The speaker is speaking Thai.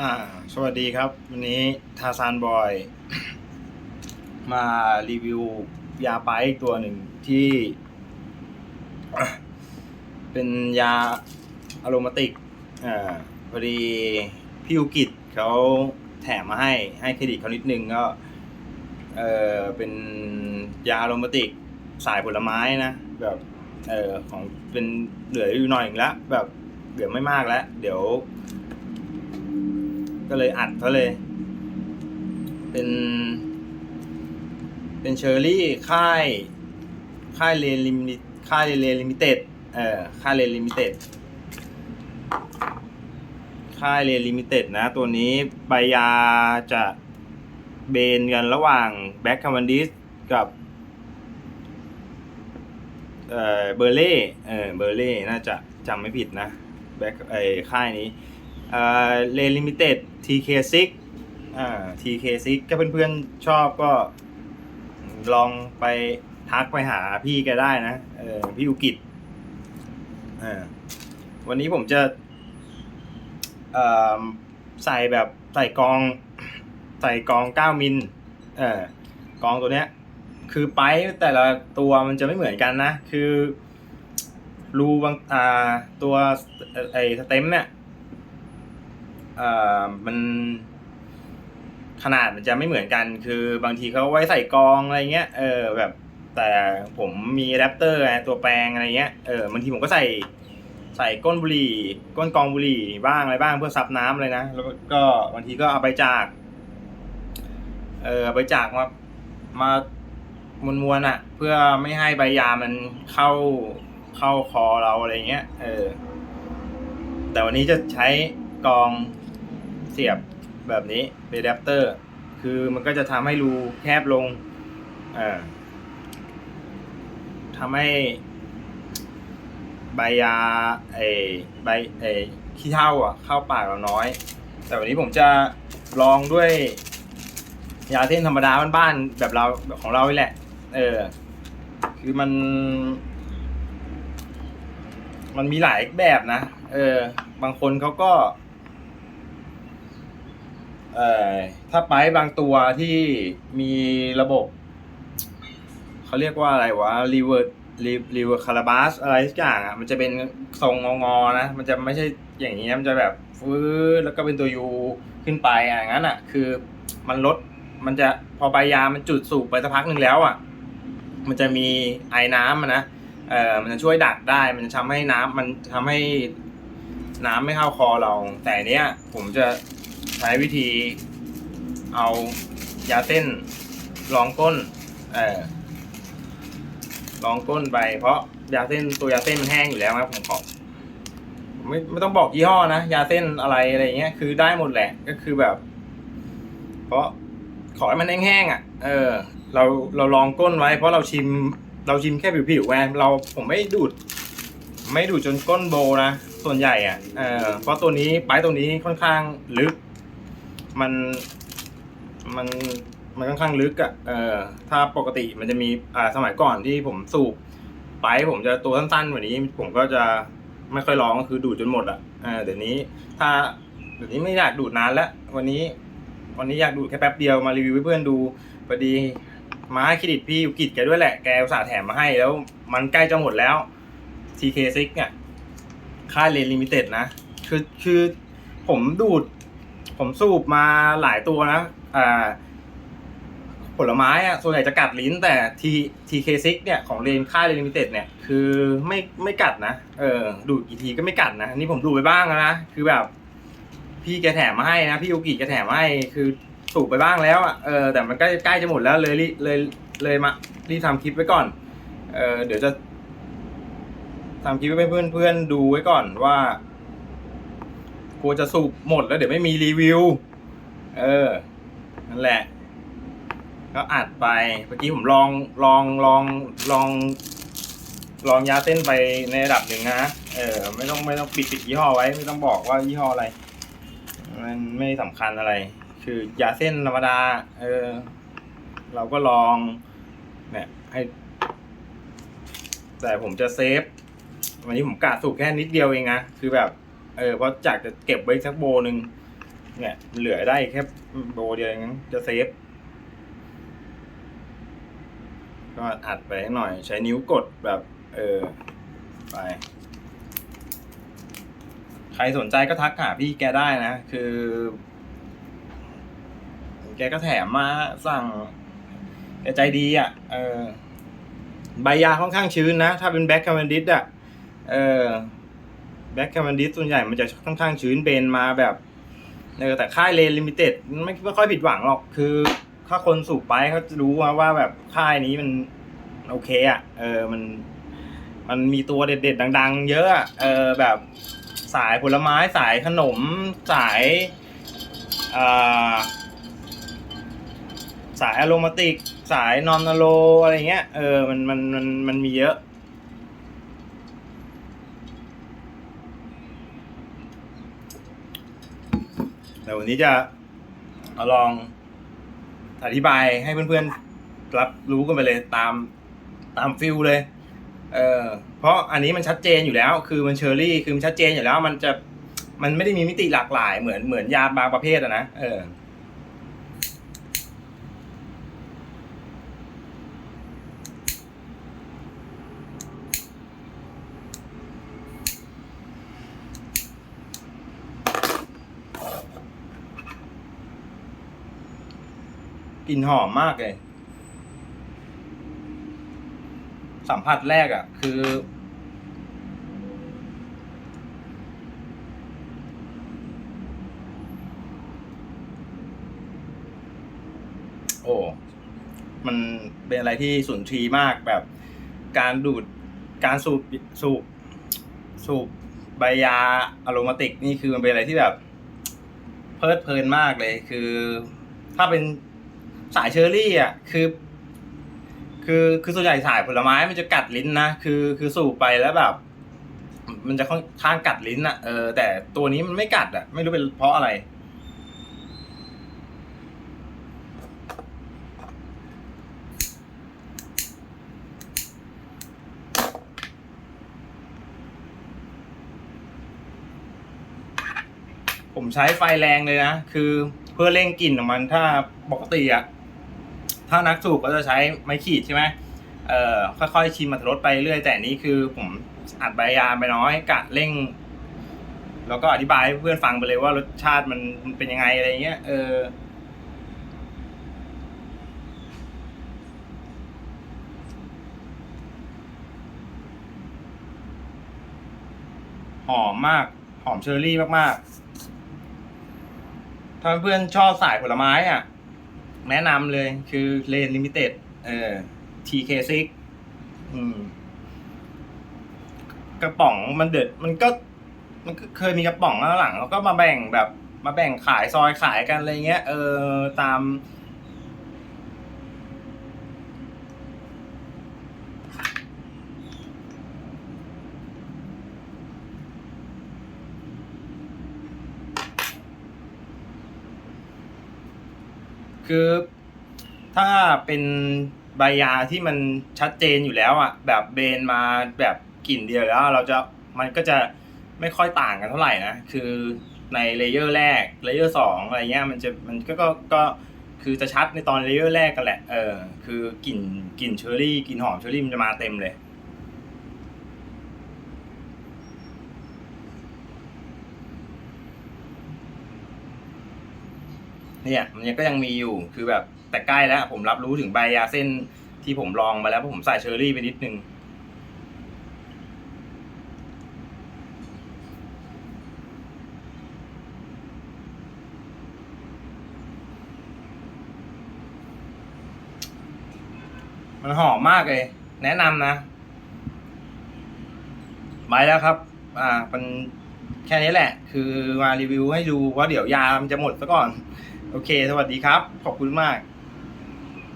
อ่า สวัสดีครับ วันนี้ทาซานบอย มารีวิวยาไปอีกตัวหนึ่งที่ เป็นยาอะโรมาติกอ่าพอดีพี่อุกิจเขาแถมมาให้ให้เครดิตเขานิดนึงก็ เออเป็นยาอะโรมาติกสายผลไม้นะ แบบ เออของเป็นเหลืออยู่หน่อยหนึงแล้วแบบเหลือไม่มากแล้ว เดี๋ยว ก็เลยอัดเขาเลย เป็น เป็นเชอร์รี่ค่าย ค่ายเลนลิมิค่ายเลนลิมิเต็ดเอ่อค่ายเลนลิมิเต็ดค่ายเลนลิมิเต็ดนะ ตัวนี้ใบยาจะเบนกันระหว่างแบ็คคามันดิสกับเอ่อเบอร์เล่เออเบอร์เล่น่าจะจำไม่ผิดนะแบ็คไอ้ค่ายนี้เอ่อเลลิมิเต็ด TK6 อ่า TK6 ก็เพื่อนๆชอบก็ ลองไปทักไปหาพี่แกได้นะ เออพี่อุกิจอ่าวันนี้ผมจะเอ่อใส่แบบใส่กอง ใส่กอง 9 มิลเออกองตัวเนี้ย คือไปแต่ละตัวมันจะไม่เหมือนกันนะ คือรูบางอ่าตัวไอ้สเต็มเนี่ย เอ่อมันขนาดมันจะไม่เหมือนกัน คือบางทีเขาไว้ใส่กองอะไรเงี้ย เออ แบบ แต่ผมมีแรปเตอร์ตัวแปลงอะไรเงี้ย เออบางทีผมก็ใส่ ใส่ก้นบุหรี่ ก้นกองบุหรี่บ้างอะไรบ้างเพื่อซับน้ำเลยนะ แล้วก็บางทีก็เอาไปจาก เออไปจากมา มามวนมวนๆอะ เพื่อไม่ให้ใบยามันเข้า เข้าคอเราอะไรเงี้ย เออ แต่วันนี้จะใช้กอง เสียบแบบนี้เป็นแดปเตอร์ คือมันก็จะทำให้รูแคบลงเอ่าทำให้ใบยาไอใบไอขี้เท่าอะเข้าปากเราน้อย แต่วันนี้ผมจะลองด้วยยาเส้นธรรมดาบ้านๆแบบเราของเรานี่แหละ เออ คือมัน มันมีหลายแบบนะ เออ บางคนเขาก็ ถ้าไปบางตัวที่มีระบบ เขาเรียกว่าอะไรวะรีเวิร์ดรีเวิร์ดคาราบาสอะไรสักอย่างอะมันจะเป็นทรงงอๆนะ มันจะไม่ใช่อย่างนี้มันจะแบบฟื้นแล้วก็เป็นตัวยูขึ้นไปอะงั้นอะ คือมันลดมันจะพอใบยามันจุดสูบไปสักพักหนึ่งแล้วอะ มันจะมีไอ้น้ำนะเออมันจะช่วยดักได้มันจะทำให้น้ำมันทำให้น้ำไม่เข้าคอเรา แต่เนี้ยผมจะ ใช้วิธีเอายาเส้นรองก้นเอ่อรองก้นไป เพราะยาเส้นตัวยาเส้นมันแห้งอยู่แล้วนะผมขอไม่ไม่ต้องบอกยี่ห้อนะยาเส้นอะไรอะไรเงี้ยคือได้หมดแหละก็คือแบบ เพราะขอให้มันแห้งๆอะ เออ เราเราลองก้นไว้ เพราะเราชิม เราชิมแค่ผิวๆไงเราผมไม่ดูด ไม่ดูดจนก้นโบนะส่วนใหญ่อะเออเพราะตัวนี้ไปตัวนี้ค่อนข้างลึก มันมันมันค่อนข้างลึกอะเออถ้าปกติมันจะมีอ่าสมัยก่อนที่ผมสูบไปผมจะตัวสั้นๆกว่านี้ ผมก็จะไม่ค่อยร้องก็คือดูดจนหมดอะเออเดี๋ยวนี้ถ้าเดี๋ยวนี้ไม่อยากดูดนานแล้ววันนี้ วันนี้อยากดูดแค่แป๊บเดียวมารีวิวให้เพื่อนดูพอดีมาให้เครดิตพี่ยุกิจแกด้วยแหละแกอุตส่าห์แถมมาให้แล้วมันใกล้จะหมดแล้ว TK6 เนี่ยค่าเลนลิมิเต็ดนะ คือคือผมดูด ผมสูบมาหลายตัวนะอ่าผลไม้อะส่วนใหญ่จะกัดลิ้นแต่ T TK6 เนี่ยของเลนค่ายเลนิมิเต็ดเนี่ยคือไม่ไม่กัดนะ เออดูดกี่ทีก็ไม่กัดนะนี่ผมดูไปบ้างแล้วนะคือแบบ พี่แกแถมมาให้นะพี่ยุกิแกแถมมาให้คือสูบไปบ้างแล้วอะเออแต่มันใกล้ใกล้จะหมดแล้วเลยรีเลยเลยมารีบทำคลิปไว้ก่อน เออเดี๋ยวจะทำคลิปไว้ให้เพื่อนเพื่อนดูไว้ก่อนว่า กลัวจะสูบหมดแล้วเดี๋ยวไม่มีรีวิว เออ นั่นแหละ ก็อัดไป เมื่อกี้ผมลองลองลองลอง ลองยาเส้นไปในระดับหนึ่งนะ เออ ไม่ต้องไม่ต้องปิดปิดยี่ห้อไว้ ไม่ต้องบอกว่ายี่ห้ออะไร มันไม่สำคัญอะไร คือยาเส้นธรรมดา เออ เราก็ลองเนี่ยให้ แต่ผมจะเซฟวันนี้ผมกะสูบแค่นิดเดียวเองนะ คือแบบ เออเพราะจากจะเก็บไว้สักโบหนึ่งเนี่ย เหลือได้แค่โบเดียวงงั้นจะเซฟ ก็อัดไปหน่อย ใช้นิ้วกดแบบ เออ ไป ใครสนใจก็ทักหาพี่แกได้นะ คือ แกก็แถมมาสั่ง แกใจดีอะ เออ ใบยาค่อนข้างชื้นนะ ถ้าเป็นแบ็คแคมเบนดิสอะ เออ แบ็คแคมเบนดิสส่วนใหญ่มันจะค่อนข้างชื้นเบนมาแบบเออแต่ค่ายเลนลิมิเต็ดไม่ไม่ค่อยผิดหวังหรอก คือถ้าคนสูบไปเขาจะรู้ว่าว่าแบบค่ายนี้มันโอเคอะ เออมัน มันมีตัวเด็ดๆ ดัง ๆ เยอะเออแบบสายผลไม้สายขนมสายอ่าสายอโรมาติก สายนอนนโลอะไรเงี้ยเออมันมันมันมันมีเยอะ แต่วันนี้จะอลองอธิบายให้เพื่อนๆรับรู้กันไปเลยตามตามฟิลเลย เออเพราะอันนี้มันชัดเจนอยู่แล้ว คือมันเชอร์รี่คือมันชัดเจนอยู่แล้ว มันจะมันไม่ได้มีมิติหลากหลายเหมือนเหมือนยาบางประเภทอะนะเออ กลิ่นหอมมากเลย สัมผัสแรกอะ่ะ คือ โอ้ มันเป็นอะไรที่สุนทรีมากแบบ การดูดการสูบสูบสูบใบยาอะโรมาติก นี่คือมันเป็นอะไรที่แบบ เพลิดเพลินมากเลย คือ ถ้าเป็น สายเชอร์รี่อะคือ คือคือส่วนใหญ่สายผลไม้มันจะกัดลิ้นนะคือคือสูบไปแล้วแบบ มันจะค่อนข้างกัดลิ้นอะเออแต่ตัวนี้มันไม่กัดอะ ไม่รู้เป็นเพราะอะไร ผมใช้ไฟแรงเลยนะ คือเพื่อเร่งกลิ่นของมันถ้าปกติอะ ถ้านักสูบก็จะใช้ไม้ขีดใช่ไหมเอ่อค่อยๆชิมมันรสไปเรื่อยแต่นนี้คือผมอัดใบยาไปน้อยกะเร่ง แล้วก็อธิบายให้เพื่อนฟังไปเลยว่ารสชาติมันมันเป็นยังไงอะไรเงี้ยเออหอมมาก หอมเชอร์รี่มากๆ ถ้าเพื่อนชอบสายผลไม้อะ แนะนำเลยคือเลนลิมิเต็ดเออ TK6 อืม กระป๋องมันเด็ดมันก็ มันก็เคยมีกระป๋องแล้วหลังแล้วก็มาแบ่งแบบ มาแบ่งขายซอยขายกันอะไรเงี้ย เออตาม คือถ้าเป็นใบยาที่มันชัดเจนอยู่แล้วอะแบบเบนมาแบบกลิ่นเดียวแล้ว เราจะมันก็จะไม่ค่อยต่างกันเท่าไหร่นะคือในเลเยอร์แรกเลเยอร์สองอะไรเงี้ยมันจะมันก็ก็ก็คือจะชัดในตอนเลเยอร์แรกกันแหละเออคือกลิ่นกลิ่นเชอร์รี่กลิ่นหอมเชอร์รี่มันจะมาเต็มเลย เนี่ยมันยังก็ยังมีอยู่คือแบบแต่ใกล้แล้ว ผมรับรู้ถึงใบยาเส้นที่ผมลองมาแล้วเพราะผมใส่เชอร์รี่ไปนิดนึงมันหอมมากเลย แนะนำนะไปแล้วครับ อ่า มันแค่นี้แหละ คือมารีวิวให้ดูว่าเดี๋ยวยามันจะหมดซะก่อน โอเค สวัสดีครับ ขอบคุณมาก